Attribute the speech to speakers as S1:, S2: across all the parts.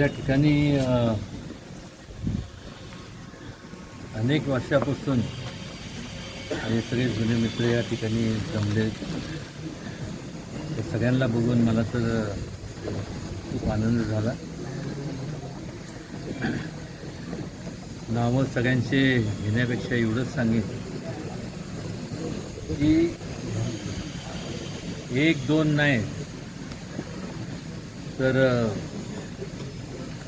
S1: या ठिकाणी अनेक वर्षापासून हे सगळे जुने मित्र या ठिकाणी जमले. ते सगळ्यांना बघून मला तर खूप आनंद झाला. नावं सगळ्यांचे घेण्यापेक्षा एवढंच सांगेन. की एक दोन नाही. तर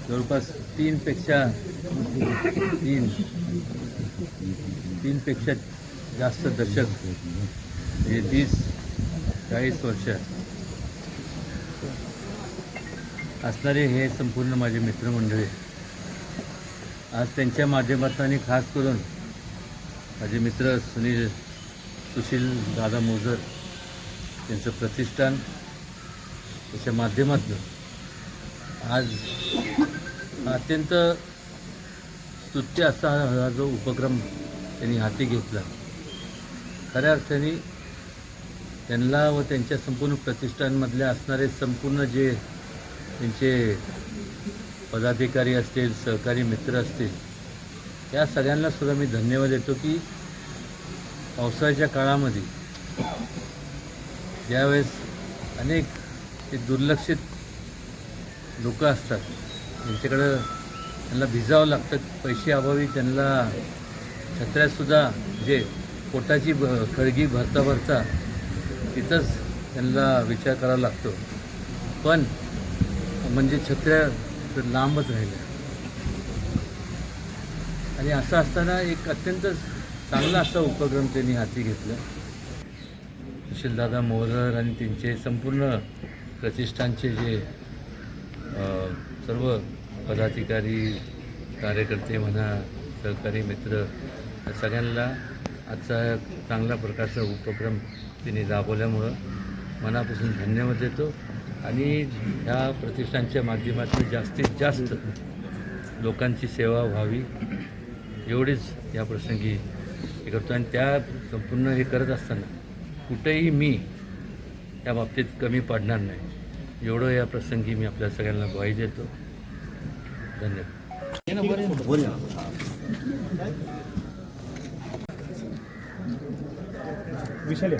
S1: जवळपास तीनपेक्षा तीन तीनपेक्षा जास्त दशक म्हणजे तीस चाळीस वर्ष असणारे हे संपूर्ण माझे मित्रमंडळी. आज त्यांच्या माध्यमातून आणि खास करून माझे मित्र सुनील सुशील दादा मोजर त्यांचं प्रतिष्ठान त्याच्या माध्यमातून आज अत्यंत स्तुत्य असा हा जो उपक्रम त्यांनी हाती घेतला. खऱ्या अर्थाने त्यांना व त्यांच्या संपूर्ण प्रतिष्ठानमधले असणारे संपूर्ण जे त्यांचे पदाधिकारी असतील सहकारी मित्र असतील या सगळ्यांना सुद्धा मी धन्यवाद देतो की पावसाळ्याच्या काळामध्ये ज्यावेळेस अनेक ते दुर्लक्षित लोक असतात त्यांच्याकडं त्यांना भिजावं लागतं पैसे अभावी त्यांना छत्र्यातसुद्धा जे पोटाची ब खळगी भरता भरता तिथंच त्यांना विचार करावा लागतो. पण म्हणजे छत्र्या तर लांबच राहिलं आणि असं असताना एक अत्यंत चांगला असा उपक्रम त्यांनी हाती घेतला. सुशीलदादा मोहर आणि त्यांचे संपूर्ण प्रतिष्ठानचे जे सर्व पदाधिकारी कार्यकर्ते म्हणा सहकारी मित्र सगळ्यांना आजचा चांगला प्रकारचा उपक्रम त्यांनी राबवल्यामुळं मनापासून धन्यवाद देतो. आणि ह्या प्रतिष्ठानच्या माध्यमातून जास्तीत जास्त लोकांची सेवा व्हावी एवढीच या प्रसंगी हे करतो. आणि त्या संपूर्ण हे करत असताना कुठेही मी त्या बाबतीत कमी पडणार नाही. एवढं या प्रसंगी मी आपल्या सगळ्यांना ग्वाही देतो. धन्यवाद.
S2: विशाल